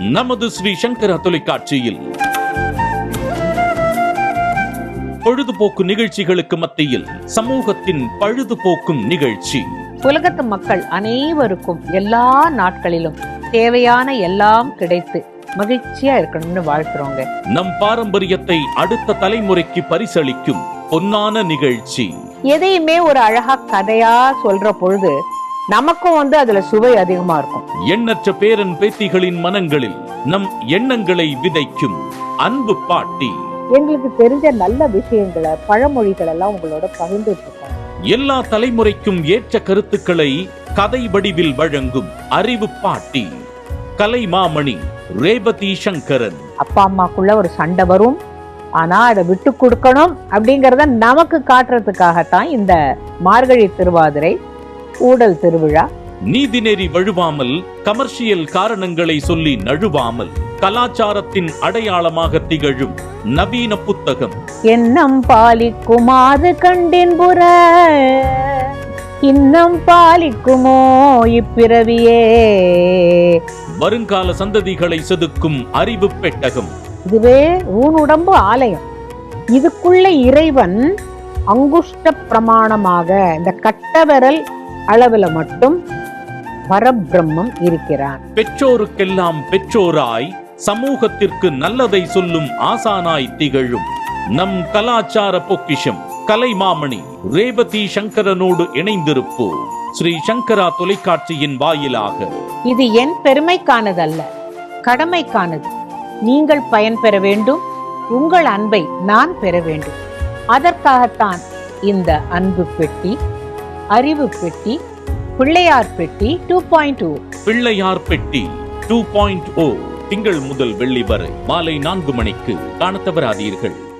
நமது ஸ்ரீ சங்கரா தொலைக்காட்சியில். பொழுதுபோக்கு நிகழ்ச்சிகளுக்கு மத்தியில் சமூகத்தின் பழுதுபோக்கும் நிகழ்ச்சி. உலகத்து மக்கள் அனைவருக்கும் எல்லா நாட்களிலும் தேவையான எல்லாம் கிடைத்து மகிழ்ச்சியா இருக்கணும்னு வாழ்த்துறோங்க. நம் பாரம்பரியத்தை அடுத்த தலைமுறைக்கு பரிசளிக்கும் பொன்னான நிகழ்ச்சி. எதையுமே ஒரு அழகா கதையா சொல்ற பொழுது நமக்கும் வந்து அதுல சுவை அதிகமா இருக்கும். எண்ணற்ற பேரன் பேத்திகளின் மனங்களில் நம் எண்ணங்களை விதைக்கும் அன்பு பாட்டி. எங்களுக்கு தெரிஞ்ச நல்ல விஷயங்களை பழமொழிகள் எல்லாம் உங்களோட பகிர்ந்துட்டு எல்லா தலைமுறைக்கும் ஏற்ற கருத்துக்களை கதை வடிவில் வழங்கும் அறிவு பாட்டி கலை மாமணி ரேவதி சங்கரன். அப்பா அம்மாக்குள்ள ஒரு சண்டை வரும். ஆனா அதை விட்டு கொடுக்கணும் அப்படிங்கறத நமக்கு காட்டுறதுக்காகத்தான் இந்த மார்கழி திருவாதிரை ஊடல் திருவிழா. நீதிநெறி வழுவாமல் கமர்ஷியல் காரணங்களை சொல்லி நழுவாமல் கலாச்சாரத்தின் அடையாளமாக திகழும் நவீன புத்தகம். எண்ணம் பாலிக்குமாறு கண்டின் புற இன்னம் பாலிக்குமோ இப்பிறவியே. வருங்கால சந்ததிகளை செதுக்கும் அறிவு பெட்டகம். இதுவே ஊனுடம்பு ஆலயம். இதுக்குள்ள இறைவன் அங்குஷ்ட பிரமாணமாக இந்த கட்டவிரல் அளவுல மட்டும் பரபிரம்மம் இருக்கிறான். பெற்றோருக்கெல்லாம் பெற்றோராய் சமூகத்திற்கு நல்லதை சொல்லும் ஆசானாய் திகழும். நம் கலாச்சார பொக்கிஷம் கலைமாமணி ரேவதி சங்கரனோடு இணைந்திருப்போம். ஸ்ரீ சங்கரா தொலைக்காட்சியின் வாயிலாக. இது என் பெருமைக்கானதல்ல கடமைக்கானது. நீங்கள் பயன் பெற வேண்டும் உங்கள் அன்பை நான் பெற வேண்டும். அதற்காகத்தான் இந்த அன்பு பெட்டி அறிவு பெட்டி பிள்ளையார் பெட்டி டூ பாயிண்ட் டூ பிள்ளையார் பெட்டி டூ பாயிண்ட் ஓ திங்கள் முதல் வெள்ளி வரை மாலை நான்கு மணிக்கு காணத் தவறாதீர்கள்.